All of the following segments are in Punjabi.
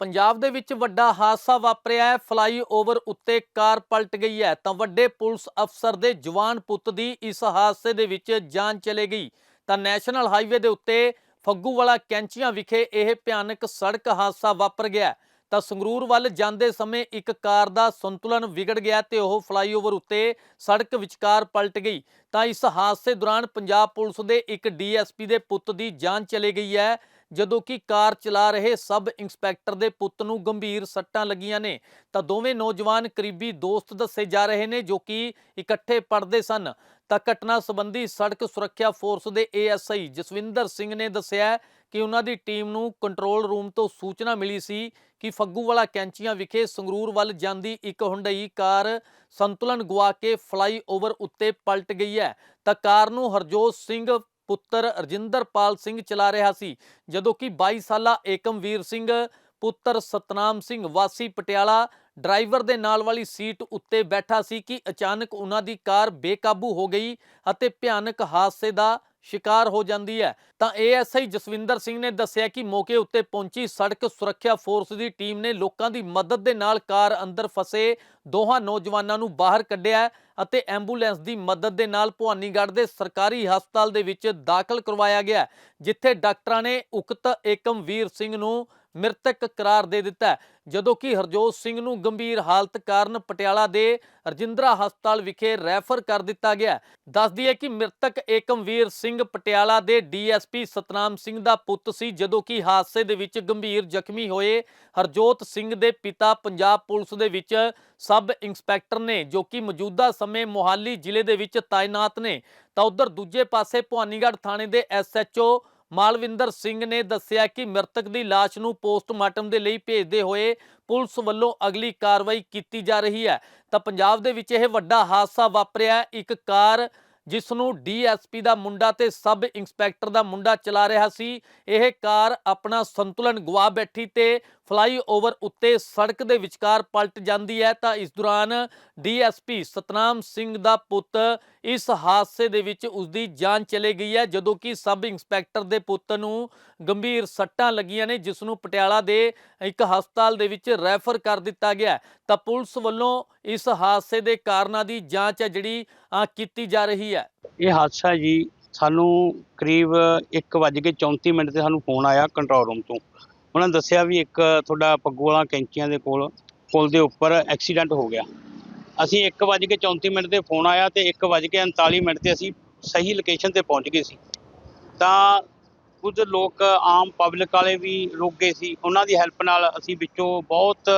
ਪੰਜਾਬ ਦੇ ਵਿੱਚ ਵੱਡਾ ਹਾਦਸਾ ਵਾਪਰਿਆ ਹੈ, ਫਲਾਈਓਵਰ ਉੱਤੇ ਕਾਰ ਪਲਟ ਗਈ ਹੈ, ਤਾਂ ਵੱਡੇ ਪੁਲਿਸ ਅਫਸਰ ਦੇ ਜਵਾਨ ਪੁੱਤ ਦੀ ਇਸ ਹਾਦਸੇ ਦੇ ਵਿੱਚ ਜਾਨ ਚਲੇ ਗਈ। ਤਾਂ ਨੈਸ਼ਨਲ ਹਾਈਵੇ ਦੇ ਉੱਤੇ ਫੱਗੂਵਾਲਾ ਕੈਂਚੀਆਂ ਵਿਖੇ ਇਹ ਭਿਆਨਕ ਸੜਕ ਹਾਦਸਾ ਵਾਪਰ ਗਿਆ ਤਾਂ ਸੰਗਰੂਰ ਵੱਲ ਜਾਂਦੇ ਸਮੇਂ ਇੱਕ ਕਾਰ ਦਾ ਸੰਤੁਲਨ ਵਿਗੜ ਗਿਆ ਤੇ ਉਹ ਫਲਾਈਓਵਰ ਉੱਤੇ ਸੜਕ ਵਿਚਕਾਰ ਪਲਟ ਗਈ। ਤਾਂ ਇਸ ਹਾਦਸੇ ਦੌਰਾਨ ਪੰਜਾਬ ਪੁਲਿਸ ਦੇ ਇੱਕ ਡੀਐਸਪੀ ਦੇ ਪੁੱਤ ਦੀ ਜਾਨ ਚਲੇ ਗਈ ਹੈ। ਜਦੋਂ ਕਿ ਕਾਰ ਚਲਾ ਰਹੇ ਸਬ ਇੰਸਪੈਕਟਰ ਦੇ ਪੁੱਤ ਨੂੰ ਗੰਭੀਰ ਸੱਟਾਂ ਲੱਗੀਆਂ ਨੇ, ਤਾਂ ਦੋਵੇਂ ਨੌਜਵਾਨ ਕਰੀਬੀ ਦੋਸਤ ਦੱਸੇ ਜਾ ਰਹੇ ਨੇ ਜੋ ਕਿ ਇਕੱਠੇ ਪੜ੍ਹਦੇ ਸਨ। ਤਾਂ ਘਟਨਾ ਸੰਬੰਧੀ ਸੜਕ ਸੁਰੱਖਿਆ ਫੋਰਸ ਦੇ ਏਐਸਆਈ ਜਸਵਿੰਦਰ ਸਿੰਘ ਨੇ ਦੱਸਿਆ ਕਿ ਉਹਨਾਂ ਦੀ ਟੀਮ ਨੂੰ ਕੰਟਰੋਲ ਰੂਮ ਤੋਂ ਸੂਚਨਾ ਮਿਲੀ ਸੀ ਕਿ ਫੱਗੂਵਾਲਾ ਕੈਂਚੀਆਂ ਵਿਖੇ ਸੰਗਰੂਰ ਵੱਲ ਜਾਂਦੀ ਇੱਕ ਹੁੰਡਈ ਕਾਰ ਸੰਤੁਲਨ ਗਵਾ ਕੇ ਫਲਾਈਓਵਰ ਉੱਤੇ ਪਲਟ ਗਈ ਹੈ। ਤਾਂ ਕਾਰ ਨੂੰ ਹਰਜੋਤ ਸਿੰਘ ਪੁੱਤਰ ਰਜਿੰਦਰਪਾਲ ਸਿੰਘ ਚਲਾ ਰਿਹਾ ਸੀ, ਜਦੋਂ ਕਿ 22 ਸਾਲਾ ਏਕਮਵੀਰ ਸਿੰਘ, ਪੁੱਤਰ ਸਤਨਾਮ ਸਿੰਘ ਵਾਸੀ ਪਟਿਆਲਾ ਡਰਾਈਵਰ ਦੇ ਨਾਲ ਵਾਲੀ ਸੀਟ ਉੱਤੇ ਬੈਠਾ ਸੀ ਕਿ ਅਚਾਨਕ ਉਹਨਾਂ ਦੀ ਕਾਰ ਬੇਕਾਬੂ ਹੋ ਗਈ ਅਤੇ ਭਿਆਨਕ ਹਾਦਸੇ ਦਾ ਸ਼ਿਕਾਰ ਹੋ ਜਾਂਦੀ ਹੈ। ਤਾਂ ਏਐਸਆਈ ਜਸਵਿੰਦਰ ਸਿੰਘ ਨੇ ਦੱਸਿਆ ਕਿ ਮੌਕੇ ਉੱਤੇ ਪਹੁੰਚੀ ਸੜਕ ਸੁਰੱਖਿਆ ਫੋਰਸ ਦੀ ਟੀਮ ਨੇ ਲੋਕਾਂ ਦੀ ਮਦਦ ਦੇ ਨਾਲ ਕਾਰ ਅੰਦਰ ਫਸੇ ਦੋਹਾਂ ਨੌਜਵਾਨਾਂ ਨੂੰ ਬਾਹਰ ਕੱਢਿਆ ਅਤੇ ਐਂਬੂਲੈਂਸ ਦੀ ਮਦਦ ਦੇ ਨਾਲ ਭਵਾਨੀਗੜ੍ਹ ਦੇ ਸਰਕਾਰੀ ਹਸਪਤਾਲ ਦੇ ਵਿੱਚ ਦਾਖਲ ਕਰਵਾਇਆ ਗਿਆ, ਜਿੱਥੇ ਡਾਕਟਰਾਂ ਨੇ ਉਕਤ ਏਕਮਵੀਰ ਸਿੰਘ ਨੂੰ ਮ੍ਰਿਤਕ ਕਰਾਰ ਦੇ ਦਿੱਤਾ ਜਦੋਂ ਕਿ ਹਰਜੋਤ ਸਿੰਘ ਨੂੰ ਗੰਭੀਰ ਹਾਲਤ ਕਾਰਨ ਪਟਿਆਲਾ ਦੇ ਰਜਿੰਦਰਾ ਹਸਪਤਾਲ ਵਿਖੇ ਰੈਫਰ ਕਰ ਦਿੱਤਾ ਗਿਆ ਹੈ। ਦੱਸਦੀ ਹੈ ਕਿ ਮ੍ਰਿਤਕ ਏਕਮਵੀਰ ਸਿੰਘ ਪਟਿਆਲਾ ਦੇ ਡੀਐਸਪੀ ਸਤਨਾਮ ਸਿੰਘ ਦਾ ਪੁੱਤ ਸੀ। ਜਦੋਂ ਕਿ ਹਾਦਸੇ ਦੇ ਵਿੱਚ ਗੰਭੀਰ ਜ਼ਖਮੀ ਹੋਏ ਹਰਜੋਤ ਸਿੰਘ ਦੇ ਪਿਤਾ ਪੰਜਾਬ ਪੁਲਿਸ ਦੇ ਵਿੱਚ ਸਬ ਇੰਸਪੈਕਟਰ ਨੇ, ਜੋ ਕਿ ਮੌਜੂਦਾ ਸਮੇਂ ਮੋਹਾਲੀ ਜ਼ਿਲ੍ਹੇ ਦੇ ਵਿੱਚ ਤਾਇਨਾਤ ਨੇ। ਤਾਂ ਉਧਰ ਦੂਜੇ ਪਾਸੇ ਭਵਾਨੀਗੜ੍ਹ ਥਾਣੇ ਦੇ ਐਸਐਚਓ ਮਾਲਵਿੰਦਰ ਸਿੰਘ ਨੇ ਦੱਸਿਆ ਕਿ ਮ੍ਰਿਤਕ ਦੀ ਲਾਸ਼ ਨੂੰ ਪੋਸਟਮਾਰਟਮ ਦੇ ਲਈ ਭੇਜਦੇ ਹੋਏ ਪੁਲਿਸ ਵੱਲੋਂ ਅਗਲੀ ਕਾਰਵਾਈ ਕੀਤੀ ਜਾ ਰਹੀ ਹੈ। ਤਾਂ ਪੰਜਾਬ ਦੇ ਵਿੱਚ ਇਹ ਵੱਡਾ ਹਾਦਸਾ ਵਾਪਰਿਆ। ਇੱਕ ਕਾਰ ਜਿਸ ਨੂੰ ਡੀਐਸਪੀ ਦਾ ਮੁੰਡਾ ਤੇ ਸਬ ਇੰਸਪੈਕਟਰ ਦਾ ਮੁੰਡਾ ਚਲਾ ਰਿਹਾ ਸੀ, ਇਹ ਕਾਰ ਆਪਣਾ ਸੰਤੁਲਨ ਗਵਾ ਬੈਠੀ ਤੇ ਫਲਾਈਓਵਰ ਉੱਤੇ ਸੜਕ ਦੇ ਵਿਚਕਾਰ ਪਲਟ ਜਾਂਦੀ ਹੈ, ਤਾਂ ਇਸ ਦੌਰਾਨ ਡੀਐਸਪੀ ਸਤਨਾਮ ਸਿੰਘ ਦਾ ਪੁੱਤ ਇਸ ਹਾਦਸੇ ਦੇ ਵਿੱਚ ਉਸ ਦੀ ਜਾਨ ਚਲੇ ਗਈ ਹੈ, ਜਦੋਂ ਕਿ ਸਬ ਇੰਸਪੈਕਟਰ ਦੇ ਪੁੱਤ ਨੂੰ ਗੰਭੀਰ ਸੱਟਾਂ ਲੱਗੀਆਂ ਨੇ, ਜਿਸ ਨੂੰ ਪਟਿਆਲਾ ਦੇ ਇੱਕ ਹਸਪਤਾਲ ਦੇ ਵਿੱਚ ਰੈਫਰ ਕਰ ਦਿੱਤਾ ਗਿਆ ਤਾਂ ਪੁਲਿਸ ਵੱਲੋਂ ਇਸ ਹਾਦਸੇ ਦੇ ਕਾਰਨਾਂ ਦੀ ਜਾਂਚ ਹੈ, ਜਿਹੜੀ ਕੀਤੀ ਜਾ ਰਹੀ ਹੈ। ਇਹ ਹਾਦਸਾ ਜੀ ਸਾਨੂੰ ਕਰੀਬ 1:34 ਮਿੰਟ ਤੇ ਸਾਨੂੰ ਫੋਨ ਆਇਆ ਕੰਟਰੋਲ ਰੂਮ ਤੋਂ। ਉਹਨਾਂ ਨੇ ਦੱਸਿਆ ਵੀ ਇੱਕ ਤੁਹਾਡਾ ਪੱਗੂ ਵਾਲਾ ਕੈਂਚੀਆਂ ਦੇ ਕੋਲ, ਪੁਲ ਦੇ ਉੱਪਰ ਐਕਸੀਡੈਂਟ ਹੋ ਗਿਆ। ਅਸੀਂ 1:34 ਮਿੰਟ ਤੇ ਫੋਨ ਆਇਆ ਤੇ 1:39 ਮਿੰਟ ਤੇ ਅਸੀਂ ਸਹੀ ਲੋਕੇਸ਼ਨ ਤੇ ਪਹੁੰਚ ਗਏ ਸੀ। ਤਾਂ ਕੁਝ ਲੋਕ ਆਮ ਪਬਲਿਕ ਵਾਲੇ ਵੀ ਰੁਕ ਗਏ ਸੀ। ਉਹਨਾਂ ਦੀ ਹੈਲਪ ਨਾਲ ਅਸੀਂ ਵਿੱਚੋਂ ਬਹੁਤ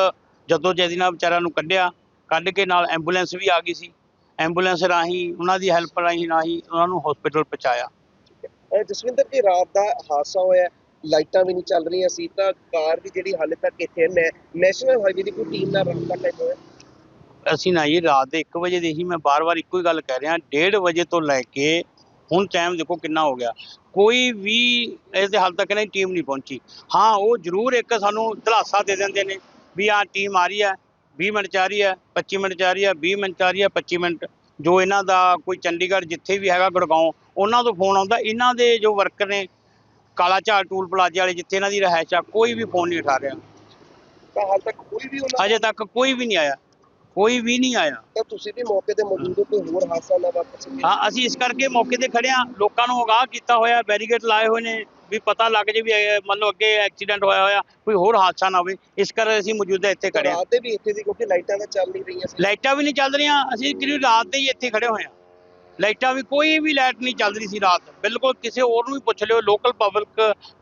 ਜਦੋਜਹਿਦੀ ਨਾਲ ਵਿਚਾਰਿਆਂ ਨੂੰ ਕੱਢਿਆ। ਕੱਢ ਕੇ ਨਾਲ ਐਂਬੂਲੈਂਸ ਵੀ ਆ ਗਈ ਸੀ। ਐਂਬੂਲੈਂਸ ਰਾਹੀਂ, ਉਹਨਾਂ ਦੀ ਹੈਲਪ ਰਾਹੀਂ ਰਾਹੀਂ ਉਹਨਾਂ ਨੂੰ ਹਸਪੀਟਲ ਪਹੁੰਚਾਇਆ। ਜਸਵਿੰਦਰ ਜੀ, ਰਾਤ ਦਾ ਹਾਦਸਾ ਹੋਇਆ। ਲਾਈਟਾਂ ਵੀ ਨਹੀਂ ਚੱਲ ਰਹੀਆਂ ਸੀ, ਤਾਂ ਕਾਰ ਵੀ ਜਿਹੜੀ ਹਾਲੇ ਤੱਕ ਇੱਥੇ ਹੈ ਨੈਸ਼ਨਲ ਹਾਈਵੇ ਦੀ ਕੋਈ ਟੀਮ ਨਾਲ ਰਾਬਤਾ ਕਾਇਮ ਹੋਇਆ? ਅਸੀਂ ਨਾ ਜੀ ਰਾਤ ਦੇ 1 ਵਜੇ ਦੇ ਹੀ ਮੈਂ ਬਾਰ-ਬਾਰ ਇੱਕੋ ਹੀ ਗੱਲ ਕਹਿ ਰਿਹਾ 1:30 ਵਜੇ ਤੋਂ ਲੈ ਕੇ ਹੁਣ ਟਾਈਮ ਦੇਖੋ ਕਿੰਨਾ ਹੋ ਗਿਆ। ਕੋਈ ਵੀ ਇਸ ਦੇ ਹਾਲ ਤੱਕ ਨਹੀਂ ਟੀਮ ਨਹੀਂ ਪਹੁੰਚੀ। ਹਾਂ, ਉਹ ਜ਼ਰੂਰ ਇੱਕ ਸਾਨੂੰ ਧਲਾਸਾ ਦੇ ਦਿੰਦੇ ਨੇ ਵੀ ਆਹ ਟੀਮ ਆ ਰਹੀ ਹੈ 20 ਮਿੰਟ 'ਚ ਆ ਰਹੀ ਹੈ 25 ਮਿੰਟ 'ਚ ਆ ਰਹੀ ਹੈ 20 ਮਿੰਟ 'ਚ ਆ ਰਹੀ ਹੈ 25 ਮਿੰਟ। ਜੋ ਇਹਨਾਂ ਦਾ ਕੋਈ ਚੰਡੀਗੜ੍ਹ ਜਿੱਥੇ ਵੀ ਹੈਗਾ, ਗੁੜਗਾਉਂ, ਉਹਨਾਂ ਤੋਂ ਫੋਨ ਆਉਂਦਾ। ਇਹਨਾਂ ਦੇ ਜੋ ਵਰਕਰ ਨੇ ਕਾਲਾ ਝਾੜ ਟੂਲ ਪਲਾਜ਼ੇ ਵਾਲੇ ਜਿੱਥੇ ਇਹਨਾਂ ਦੀ ਰਹਿائش ਆ ਕੋਈ ਵੀ ਫੋਨ ਨਹੀਂ ਉਠਾ ਰਿਹਾ। ਤਾਂ ਹਾਲ ਤੱਕ ਕੋਈ ਵੀ ਉਹਨਾਂ ਅਜੇ ਤੱਕ ਕੋਈ ਵੀ ਨਹੀਂ ਆਇਆ। ਕੋਈ ਵੀ ਨਹੀਂ ਆਇਆ। ਤਾਂ ਤੁਸੀਂ ਵੀ ਮੌਕੇ ਤੇ ਮੌਜੂਦ ਕੋਈ ਹੋਰ ਹਾਦਸਾ ਨਾ ਵਾਪਰ ਹਾਂ ਅਸੀਂ ਇਸ ਕਰਕੇ ਮੌਕੇ ਤੇ ਖੜੇ ਆ ਲੋਕਾਂ ਨੂੰ ਅਗਾਹ ਕੀਤਾ ਹੋਇਆ ਬੈਰੀਕੇਡ ਲਾਏ ਹੋਏ ਨੇ ਵੀ ਪਤਾ ਲੱਗ ਜੇ ਵੀ ਇਹ ਅੱਗੇ ਐਕਸੀਡੈਂਟ ਹੋਇਆ ਹੋਇਆ ਕੋਈ ਹੋਰ ਹਾਦਸਾ ਨਾ ਹੋਵੇ। ਇਸ ਕਰਕੇ ਅਸੀਂ ਮੌਜੂਦਾ ਇੱਥੇ ਖੜੇ ਆ ਰਾਤ ਦੇ ਵੀ ਇੱਥੇ ਸੀ ਕਿਉਂਕਿ ਲਾਈਟਾਂ ਤਾਂ ਚੱਲ ਨਹੀਂ ਰਹੀਆਂ ਲਾਈਟਾਂ ਵੀ ਨਹੀਂ ਚੱਲ ਰਹੀਆਂ। ਅਸੀਂ ਕਰੀਬ ਰਾਤ ਦੇ ਹੀ ਇੱਥੇ ਖੜੇ ਹੋਏ ਆ ਲਾਈਟਾਂ ਵੀ ਕੋਈ ਵੀ ਲਾਈਟ ਨਹੀਂ ਚੱਲ ਰਹੀ ਸੀ ਰਾਤ। ਬਿਲਕੁਲ ਕਿਸੇ ਹੋਰ ਨੂੰ ਵੀ ਪੁੱਛ ਲਿਓ ਲੋਕਲ ਪਬਲਿਕ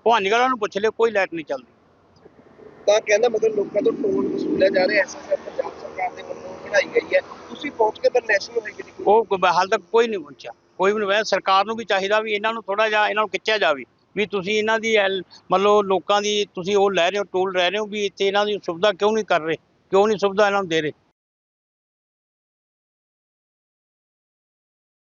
ਭਵਾਨੀਗੜ੍ਹ ਨੂੰ ਪੁੱਛ ਲਿਓ ਕੋਈ ਲਾਈਟ ਨਹੀਂ ਚੱਲਦੀ। ਤਾਂ ਕਹਿੰਦਾ ਮਤਲਬ ਲੋਕਾਂ ਤੋਂ ਟੋਲ ਵਸੂਲਿਆ ਜਾ ਰਿਹਾ ਐਸਐਸਐਫ ਪੰਜਾਬ ਸਰਕਾਰ ਦੇ ਵੱਲੋਂ ਬਣਾਈ ਗਈ ਹੈ। ਤੁਸੀਂ ਪਹੁੰਚ ਕੇ ਪਰ ਨੈਸ਼ਨਲ ਹਾਈਵੇ ਦੀ ਉਹ ਹਾਲ ਤੱਕ ਕੋਈ ਨਹੀਂ ਪਹੁੰਚਿਆ। ਕੋਈ ਵੀ ਨਹੀਂ ਸਰਕਾਰ ਨੂੰ ਵੀ ਚਾਹੀਦਾ ਵੀ ਇਹਨਾਂ ਨੂੰ ਥੋੜਾ ਜਿਹਾ ਇਹਨਾਂ ਨੂੰ ਖਿੱਚਿਆ ਜਾਵੇ ਵੀ ਤੁਸੀਂ ਇਹਨਾਂ ਦੀ ਲਓ ਲੋਕਾਂ ਦੀ ਤੁਸੀਂ ਉਹ ਲੈ ਰਹੇ ਹੋ ਟੋਲ ਲੈ ਰਹੇ ਹੋ ਵੀ ਇੱਥੇ ਇਹਨਾਂ ਦੀ ਸੁਵਿਧਾ ਕਿਉਂ ਨਹੀਂ ਕਰ ਰਹੇ ਕਿਉਂ ਨਹੀਂ ਸੁਵਿਧਾ ਇਹਨਾਂ ਨੂੰ ਦੇ ਰਹੇ।